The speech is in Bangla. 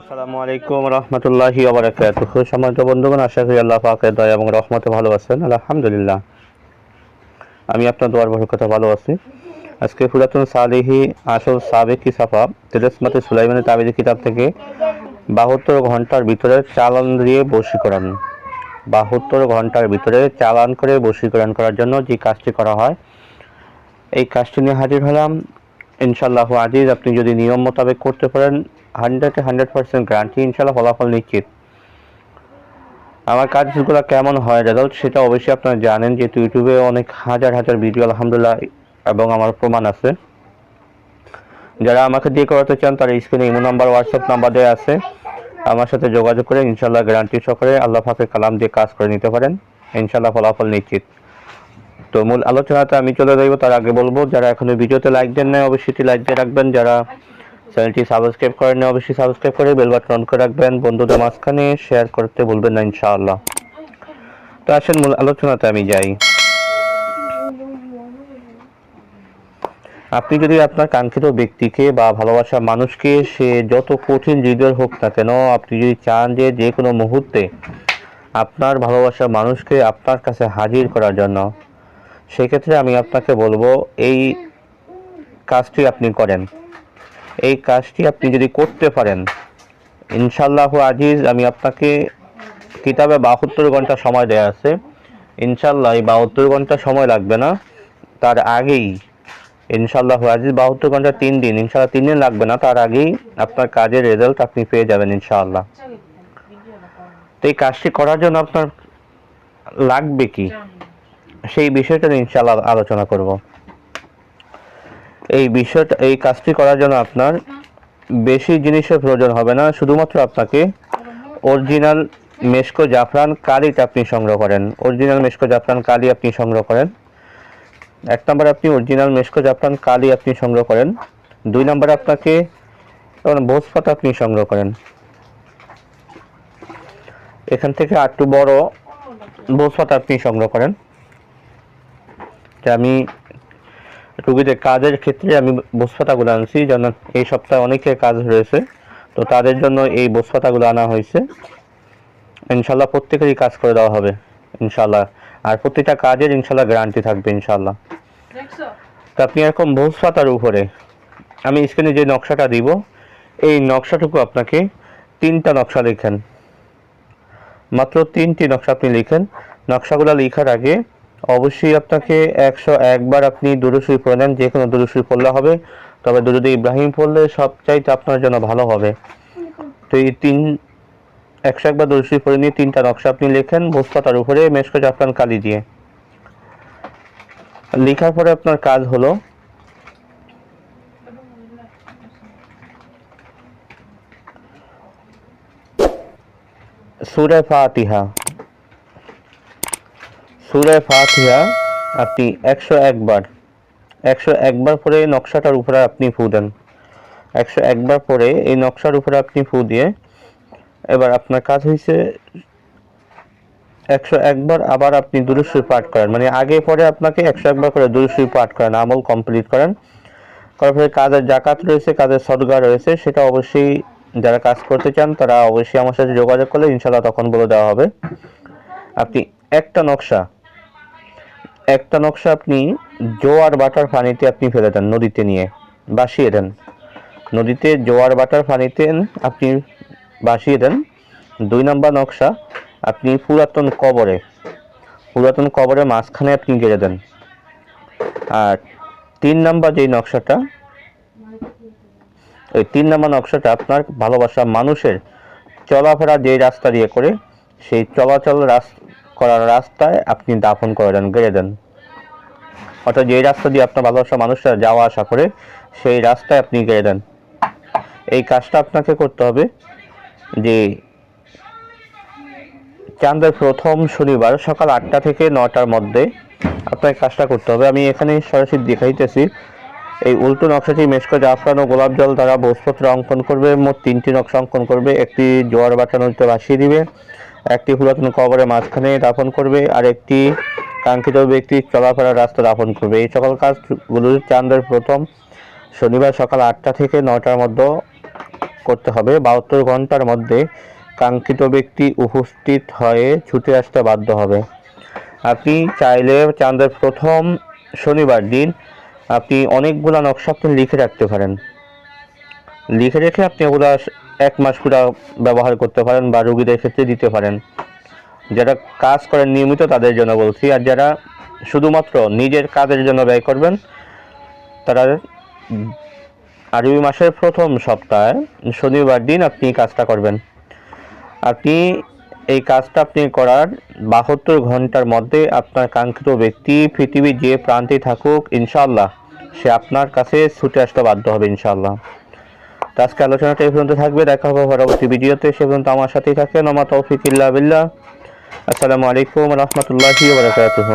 আসসালামু আলাইকুম রহমতুল্লাহি বন্ধুগণ, আশা করি আল্লাহ দয়া এবং রহমতে ভালো আছেন। আলহামদুলিল্লাহ। আমি আপনার দোয়ার ভালো আছি। আজকে পুরাতন সালিহি আসল সাফা? তেলেসমাতে সুলাইমানের তাবিদি কিতাব থেকে বাহাত্তর ঘণ্টার ভিতরে চালান দিয়ে বশীকরণ। বাহাত্তর ঘণ্টার ভিতরে চালান করে বশীকরণ করার জন্য যে কাজটি করা হয়, এই কাজটি নিয়ে হাজির হলাম ইনশাল্লাহ আজিজ, আপনি যদি নিয়ম মোতাবেক করতে পারেন, হান্ড্রেডে হান্ড্রেড পার্সেন্ট গ্যারান্টি ইনশাল্লাহ ফলাফল নিশ্চিত। আমার কাজগুলো কেমন হয় রেজাল্ট সেটা অবশ্যই আপনারা জানেন, যেহেতু ইউটিউবে অনেক হাজার হাজার ভিডিও, আলহামদুলিল্লাহ, এবং আমার প্রমাণ আছে। যারা আমাকে দিয়ে করাতে চান, তারা স্ক্রিনে ইমো নাম্বার হোয়াটসঅ্যাপ নাম্বার দেওয়া আছে। আমার সাথে যোগাযোগ করে ইনশাল্লাহ গ্যারান্টি সহকারে আল্লাহ ফাঁকে কালাম দিয়ে কাজ করে নিতে পারেন। ইনশাল্লাহ ফলাফল নিশ্চিত। তো মূল আলোচনাতে আমি চলে যাইব, তার আগে বলব, যারা এখনও ভিডিওতে লাইক দেন না অবশ্যই লাইক দিয়ে রাখবেন। যারা চ্যানেলটি সাবস্ক্রাইব করেন না অবশ্যই সাবস্ক্রাইব করে বেল বাটন অন করে রাখবেন। বন্ধুদের মাঝখানে শেয়ার করতে ভুলবেন না, ইনশাআল্লাহ। তো আসেন, মূল আলোচনাতে আমি যাই। আপনি যদি আপনার কাঙ্ক্ষিত ব্যক্তিকে বা ভালোবাসা মানুষকে সে যত কঠিন হৃদয়ের হোক না কেন, আপনি যদি চান যে যে কোনো মুহূর্তে আপনার ভালোবাসা মানুষকে আপনার কাছে হাজির করার জন্য সেক্ষেত্রে আমি আপনাকে বলব, এই কাজটি আপনি করেন। এই কাজটি আপনি যদি করতে পারেন ইনশাল্লাহ আজিজ, আমি আপনাকে কিতাবে বাহাত্তর ঘণ্টা সময় দেওয়া আছে। ইনশাল্লাহ এই বাহাত্তর ঘণ্টা সময় লাগবে না। তার আগেই ইনশাল্লাহ আজিজ, বাহাত্তর ঘণ্টা তিন দিন ইনশাল্লাহ তিন দিন লাগবে না। তার আগেই আপনার কাজের রেজাল্ট আপনি পেয়ে যাবেন ইনশাআল্লাহ। তো এই কাজটি করার জন্য আপনার লাগবে কি? সেই বিষয়টা নিয়ে ইনশাআল্লাহ আলোচনা করব। এই বিষয়টা, এই কাজটি করার জন্য আপনার বেশি জিনিসের প্রয়োজন হবে না, শুধুমাত্র আপনাকে অরিজিনাল মেশকো জাফরান কালিটা আপনি সংগ্রহ করেন। অরিজিনাল মেশকো জাফরান কালি আপনি সংগ্রহ করেন। এক নম্বরে আপনি অরিজিনাল মেশকো জাফরান কালি আপনি সংগ্রহ করেন। দুই নম্বরে আপনাকে ভোজ পাতা আপনি সংগ্রহ করেন। এখান থেকে আটটু বড় ভোজ পাতা আপনি সংগ্রহ করেন। যে আমি রুগীদের কাজের ক্ষেত্রে আমি বসপাতাগুলো আনছি যেন এই সপ্তাহে অনেকের কাজ রয়েছে। তো তাদের জন্য এই বসপাতাগুলো আনা হয়েছে। ইনশাল্লাহ প্রত্যেকেরই কাজ করে দেওয়া হবে ইনশাল্লাহ। আর প্রতিটা কাজের ইনশাল্লাহ গ্যারান্টি থাকবে ইনশাল্লাহ। তো আপনি এরকম বসপাতার উপরে আমি স্ক্রিনে যে নকশাটা দিব এই নকশাটুকু আপনাকে তিনটা নকশা লিখেন। মাত্র তিনটি নকশা আপনি লিখেন। নকশাগুলো লেখার আগে অবশ্যই আপনাকে একশো একবার আপনি দুরুসুই পড়ে নেন, যে কোনো দুরুসুই পড়লে হবে। তবে দুরুদ ইব্রাহিম পড়লে সবচাইতে আপনার জন্য ভালো হবে। তো এই তিন, একশো একবার দুরুসুই পড়ে নিয়ে তিনটা নকশা আপনি লেখেন বস্তাটার উপরে মেশকো জাফরান কালি দিয়ে। লেখার পরে আপনার কাজ হলো, সুরে ফাতিহা। সুরে ফাতিহা আপনি একশো একবার একশো একবার পরে নকশাটার উপরে আপনি ফু দেন। একশো একবার পরে এই নকশার উপরে আপনি ফু দিয়ে এবার আপনার কাজ হয়েছে একশো একবার আবার আপনি দুরুশ্বই পাঠ করেন। মানে আগে পরে আপনাকে একশো একবার করে দুরুশ্বই পাঠ করেন, আমল কমপ্লিট করেন। করার পরে কাজের জাকাত রয়েছে, কাজের সদগা রয়েছে, সেটা অবশ্যই যারা কাজ করতে চান তারা অবশ্যই আমার সাথে যোগাযোগ করলে ইনশাল্লাহ তখন বলে দেওয়া হবে। আপনি একটা নকশা একটা নকশা আপনি জোয়ার বাটার পানিতে আপনি ফেলে দেন নদীতে নিয়ে, বাসিয়ে দেন। নদীতে জোয়ার বাটার পানিতে আপনি বাসিয়ে দেন। দুই নম্বর নকশা, আপনি পুরাতন কবরে, পুরাতন কবরের মাঝখানে আপনি গেড়ে দেন। আর তিন নম্বর যেই নকশাটা, ওই তিন নম্বর নকশাটা আপনার ভালোবাসা মানুষের চলাফেরা যে রাস্তা দিয়ে করে, সেই চলাচল রাস করার রাস্তায় আপনি দাফন করে দেন, গেড়ে দেন। অর্থাৎ যে রাস্তা দিয়ে আপনার ভালোবাসা মানুষরা যাওয়া আসা করে, সেই রাস্তায় আপনি গেড়ে দেন। এই কাজটা আপনাকে করতে হবে যে, চাঁদের প্রথম শনিবার সকাল আটটা থেকে নটার মধ্যে আপনাকে কাজটা করতে হবে। আমি এখানে সরাসরি দেখাইতেছি, এই উল্টো নকশাটি মেশকো জাফরান ও গোলাপ জল দ্বারা বসপত্র অঙ্কন করবে, মোট তিনটি নকশা অঙ্কন করবে। একটি জোয়ার বাটা নদীতে ভাসিয়ে দিবে। একটি পুরাতন কবরের মাঝখানে দাফন করবে, আর একটি কাঙ্ক্ষিত ব্যক্তি চলাফেরার রাস্তা দাফন করবে। এই সকল কাজগুলো চাঁদের প্রথম শনিবার সকাল আটটা থেকে নটার মধ্যে করতে হবে। বাহাত্তর ঘণ্টার মধ্যে কাঙ্ক্ষিত ব্যক্তি উপস্থিত হয়ে ছুটে আসতে বাধ্য হবে। আপনি চাইলে চাঁদের প্রথম শনিবার দিন আপনি অনেকগুলো নকশা আপনি লিখে রাখতে পারেন। লিখে রেখে আপনি ওগুলো এক মাস পুরো ব্যবহার করতে পারেন বা রুগীদের ক্ষেত্রে দিতে পারেন। যারা কাজ করেন নিয়মিত তাদের জন্য বলছি, আর যারা শুধুমাত্র নিজের কাজের জন্য ব্যয় করবেন, তারা আরবি মাসের প্রথম সপ্তাহে শনিবার দিন আপনি কাজটা করবেন। আপনি এই কাজটা আপনি করার বাহাত্তর ঘণ্টার মধ্যে আপনার কাঙ্ক্ষিত ব্যক্তি, পৃথিবীর যে প্রান্তে থাকুক ইনশাল্লাহ সে আপনার কাছে ছুটে আসতে বাধ্য হবে, ইনশাআল্লাহ। তো আজকে আলোচনাটা এই পর্যন্ত থাকবে, দেখা হবে পরবর্তী ভিডিওতে। সে পর্যন্ত আমার সাথেই থাকেন আমার তৌফিক ইল্লা বিল্লাহ। আসসালামু আলাইকুম রহমতুল্লাহি ওবরাকাতুহু